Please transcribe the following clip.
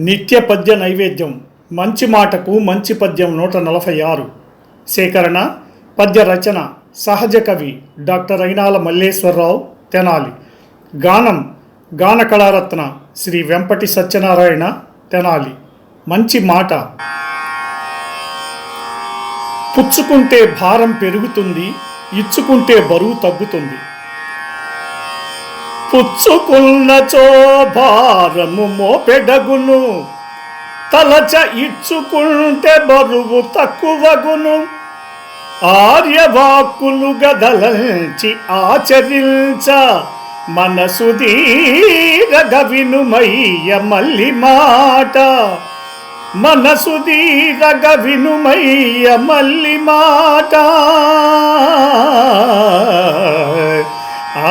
నిత్య పద్య నైవేద్యం. మంచి మాటకు మంచి పద్యం నూట నలభై ఆరు. సేకరణ పద్య రచన సహజ కవి డాక్టర్ అయినాల మల్లేశ్వరరావు తెనాలి. గానం గాన కళారత్న శ్రీ వెంపటి సత్యనారాయణ తెనాలి. మంచి మాట. పుచ్చుకుంటే భారం పెరుగుతుంది ఇచ్చుకుంటే బరువు తగ్గుతుంది. పుచ్చుకున్నచో భారము మోపెడగును. తలచ ఇచ్చుకుంటే బరువు తక్కువగును. ఆర్యవాక్కులు గదలంచి ఆచరించ మనసు దీరగ వినుమయ్య మల్లి మాట. మనసు దీరగ వినుమయ్య మల్లి మాట. ఆ